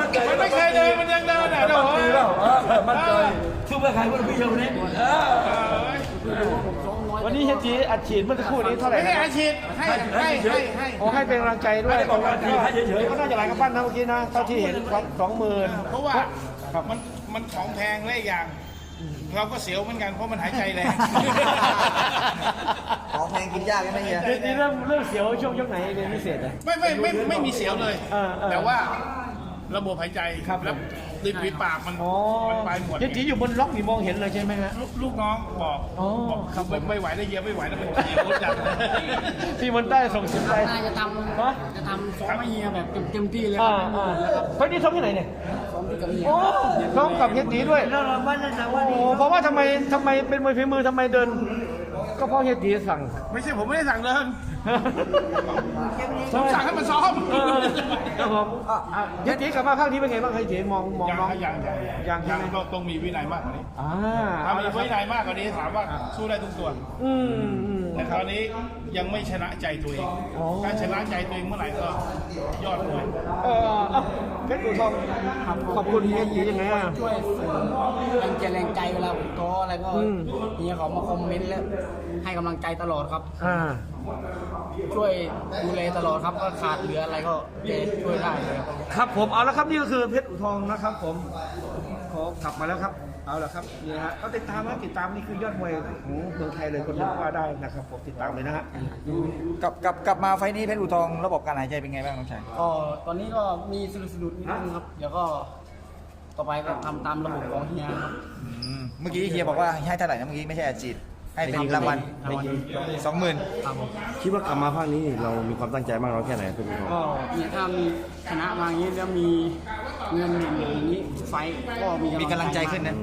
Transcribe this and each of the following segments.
มั่นใจมันไม่เคยเดินมันยังเดินอะเดี๋ยวมั่นใจแล้วเออมั่นใจสู้เพื่อใครเพื่อพี่เชลวันนี้เออวันนี้เฮียจีอัดฉีดเมื่อสักครู่นี้เท่าไหร่ไม่นะให้อาชีพให้ให้ให้ให้โอ้ให้เป็นกำลังใจด้วยไม่ได้บอกว่าทีให้เฉยๆ ก็น่าจะหลายกระปั้นนะเมื่อกี้นะเท่าที่เห็นสองหมื่นเพราะว่ามันมันของแพงและอีกอย่าง เราก็เสียวเหมือนกันเพราะมันหายใจแรง ของแพงกินยากใช่ไหมเฮียเดี๋ยวนี้เริ่มเริ่มเสียวช่วงยกไหนเป็นพิเศษเลย ไม่ไม่ไม่ไม่มีเสียวเลย เออเออ แต่ว่า ระบบหายใจครับแล้วริมฝีปากมันอ๋อมันไปหมดเฮียจีอยู่บนล็อกนี่มองเห็นเลยใช่ไหมฮะ ลูกลูกน้องบอกอ๋อบอกครับผม ไม่ไม่ไหวแล้วเยียไม่ไหวแล้วมันเยียรถจัดที่มันได้ส่งสินไป น่าจะทฮะำจะทำซ้อมให้เฮียแบบเต็มๆที่เลยอ่าอ่าเฮ้ยนี่ซ้อมที่ไหนเนี่ยซ้อมที่กับเฮียโอ้ซ้อมกับเฮียจีด้วยเราเรามั่นใจว่าโอ้เพราะว่าทำไมทำไมเป็นมวยฝีมือทำไมเดิน ก็เพราะเฮียจีสั่ง ไม่ใช่ผมไม่ได้สั่งเดิน ผมสั่งให้มันซ้อมเออครับผมอะอะเฮียจีกลับมาภาคนี้เป็นไงบ้างเฮียจีมองมองยังน้อง ยังยังยังใช่ยังไหม ต้องต้องมีวินัยมากกว่านี้อ่าถ้ามีวินัยมากกว่านี้ถามว่าสู้ได้ทุกตัวอืมอืม แต่ตอนนี้ยังไม่ชนะใจตัวเอง อ๋อ ถ้าชนะใจตัวเองเมื่อไหร่ก็ยอดมวยเออเอ้าเพชรอุทองขอบคุณเฮียจียังไงอะ ช่วยเสริมแรงใจแรงใจเวลาผมท้ออะไรก็อืม เฮียเขามาคอมเมนต์แล้วให้กำลังใจตลอดครับ อ่า ช่วยดูแลตลอดครับก็ขาดเหลืออะไรก็แกช่วยได้เลยครับครับผมเอาละครับนี่ก็คือเพชรอุทองนะครับ ผมขอกลับมาแล้วครับ เอาละครับนี่ฮะก็ติดตามนะติดตามนี่คือยอดมวยของเมืองไทยเลยคนนึงว่าได้นะครับผมติดตามเลยนะฮะกลับกลับกลับมาไฟล์นี้เพชรอุทองระบบการหายใจเป็นไงบ้างน้องชายก็ตอนนี้ก็มีสะดุดสะดุดนิดนึงครับเดี๋ยวก็ต่อไปก็ทำตามระบบของเฮียครับ อืมเมื่อกี้เฮียบอกว่าให้เท่าไหร่นะเมื่อกี้ไม่ใช่อาจีด ให้เป็นรางวัลรางวัลสองหมื่นครับผมคิดว่ากลับมาภาคนี้เรามีความตั้งใจมากน้อยแค่ไหนเพชรอุทองก็เนี่ยถ้ามีชนะมาอย่างนี้แล้วมีเงินอย่างนี้ไฟท์ก็มีมีกำลังใจขึ้นนะ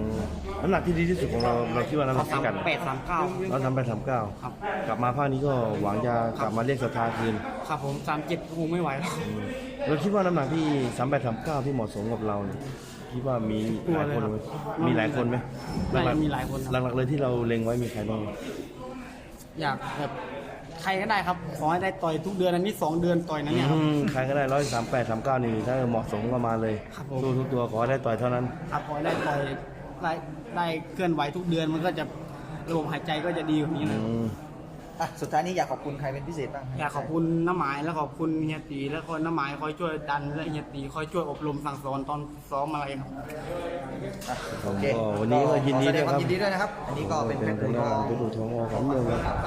น้ำหนักที่ดีที่สุดของเราเราคิดว่าน้ำหนักสามเท่ากันแปดสามเก้าเราทำไปทำเก้าครับ กลับมาภาคนี้ก็หวังจะกลับมาเรียกศรัทธาคืนครับผมสามเจ็ดคงไม่ไหวแล้วเราคิดว่าน้ำหนักที่สามแปดสามเก้าที่เหมาะสมกับเราเนี่ย คิดว่ามีหลายคนไหมมีหลายคนไหมน่าจะมีหลายคนครับ หลักๆเลยที่เราเล็งไว้มีใครบ้างอยากแบบใครก็ได้ครับ ขอให้ได้ต่อยทุกเดือนอันนี้สองเดือนต่อยนะเนี่ยครับ อืมใครก็ได้ร้อยสามแปดสามเก้านี่ถ้าเหมาะสมก็มาเลยครับผม สู้ทุกตัวขอให้ได้ต่อยเท่านั้น ครับขอให้ได้ต่อยได้ได้เคลื่อนไหวทุกเดือนมันก็จะระบบหายใจก็จะดีกว่านี้นะ อืม อะสุดท้ายนี้อยากขอบคุณใครเป็นพิเศษบ้างอยากขอบคุณน้าหมายและขอบคุณเฮียตีและคนน้าหมายคอยช่วยดันและเฮียตีคอยช่วยอบรมสั่งสอนตอนซ้อมอะไรครับอะผมโอเคก็วันนี้ก็ยินดีขอแสด้วยงคควารับมยินดีด้วยนะครับ อันนี้ก็เป็นเพเป็ชนรคอุนทที่องเป็นทองอของเมืองครับ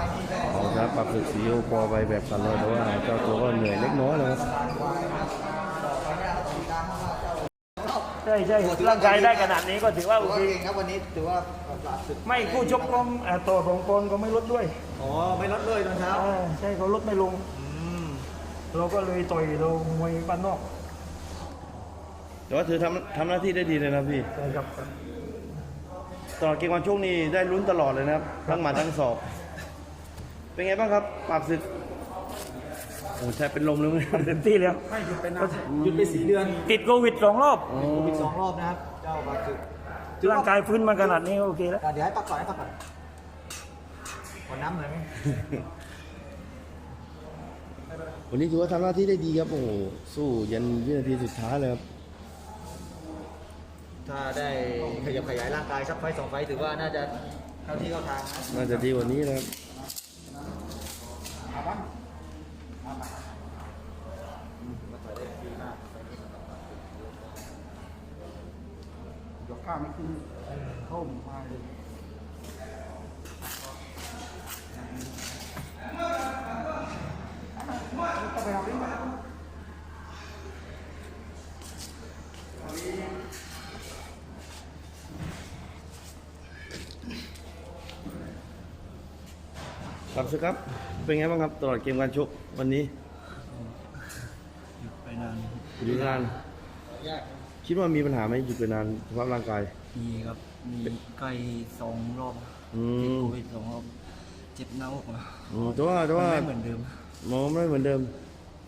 ขอครับปรับศึกสีโอปอไปแบบกันเลยแต่ว่าเจ้าตัวก็เหนื่อยเล็กน้อยนะครับ ใช่ใช่ร่างกายได้ขนาดนี้ก็ถือว่าโอโอเคเคครับวันนี้ถือว่าปราบศึกไม่คู่ชกก็เอ่อตัวของตนก็ไม่ลดด้วยอ๋อไม่ลดเลยตอนเช้าอ่าใช่เขาลดไม่ลง อืมเราก็เลยต่อยเรามวยบ้านนอกแต่ว่าถือทำทำหน้าที่ได้ดีเลยนะพี่ใช่ครับตลอดเกมวันช่วงนี้ได้ลุ้นตลอดเลยนะครับทั้งหมัดทั้งศอกเป็นไงบ้างครับปราบศึก โอ้แทบเป็นลมเลยมั้ยเต็มที่แล้วไม่หยุดไปนานหยุดไปสี่เดือนติดโควิดสองรอบโอ้โควิดสองรอบนะครับเจ้าปราบศึกร่างกายฟื้นมาขนาดนี้ก็โอเคแล้วอะเดี๋ยวให้พักก่อนให้พักก่อนขอน้ำหน่อยไหมวันนี้ถือว่าทำหน้าที่ได้ดีครับโอ้โหสู้ยันวินาทีสุดท้ายเลยครับถ้าได้ขยับขยายร่างกายสักไฟต์สองไฟต์ถือว่าน่าจะเข้าที่เข้าทางนะน่าจะดีกว่านี้นะครับ ยกข้ามไม่ขึ้นเข้ามาเลยครับสิครับ เป็นไงบ้างครับตลอดเกมการชกวันนี้ อยู่นานคิดว่ามีปัญหาไหมหยุดไปนานสภาพร่างกาย มีครับมีไกลสองรอบอืติดมโควิดสองรอบเจ็บหน้าอกอะอืมแต่ว่าแต่ว่าไม่เหมือนเดิมหมอไม่เหมือนเดิม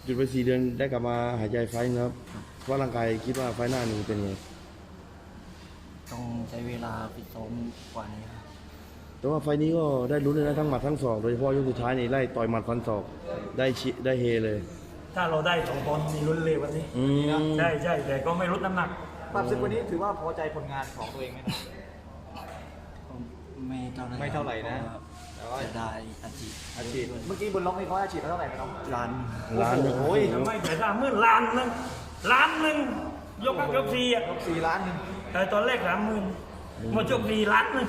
หยุดไปสี่เดือนได้กลับมาหายใจไฟล์นะครับเพราะร่างกายคิดว่าไฟล์หน้านี่เป็นไงต้องใช้เวลาฟิตซ้อมกว่านี้ครับแต่ว่าไฟล์นี้ก็ได้ลุ้นเลยนะทั้งหมัดทั้งศอกโดยเฉพาะยกสุดท้ายนี่ไล่ต่อยหมัดฟันศอกได้ชิได้เฮเลย ถถ้าเราได้สองปอนด์มีลุ้นเลยวันนี้อืม ใช่ใช่แต่ก็ไม่ลดน้ำหนัก ความรู้สึกวันนี้ถือว่าพอใจผลงานของตัวเองไหมครับ ไม่เท่าไหร่ไม่เท่าไหร่นะเพราว่าจะได้อาชีพอาชีพเมื่อกี้บนล็อกนี่เขาอาชีพเท่าไหร่ไหมน้องร้านล้านหนึ่ง โอ้ยไม่แต่สามหมื่นล้านหนึงล้านหนึ่งยกยกสี่อะสี่ล้านหนึงแต่ตอนแรกสามหมื่นหมดยกสี่ล้านหนึง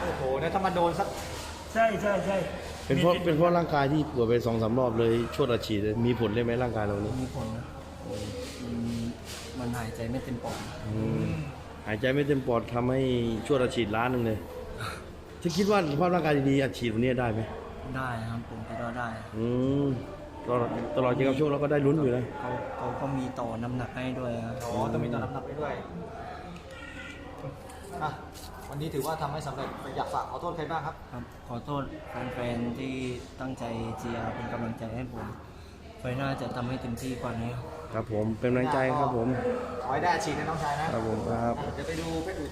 โอ้โหเนี่ยถ้ามาโดนสัก ใช่ใช่ใช่เป็นเพราะเป็นเพราะร่างกายที่ป่วยไปสองสามรอบเลยชวดอัดฉีดเลยมีผลเลยไหมร่างกายเรานี่มีผลนะมันมันหายใจไม่เต็มปอดอืมหายใจไม่เต็มปอดทำให้ชวดอัดฉีดล้านหนึ่งเลยที่คิดว่าสภาพร่างกายดีๆอัดฉีดวันนี้ได้ไหมได้ครับผมคิดว่าได้อืมตลอดตลอดเกมกับช่วงเราก็ได้ลุ้นอยู่นะเขาเขาก็มีต่อน้ำหนักให้ด้วยครับอ๋อต้องมีตอนน้ำหนักไปด้วยอะ วันนี้ถือว่าทำให้สำเร็จอยากฝากขอโทษใครบ้างครับครับ ขอโทษแฟนๆที่ตั้งใจเชียร์เป็นกำลังใจให้ผมไฟหน้าจะทำให้เต็มที่กว่านี้ครับครับผมเป็นกำลังใจครับผมขอให้ได้อาชีพนะน้องชายนะครับผมครับเดี๋ยวไปดูเพชรอุ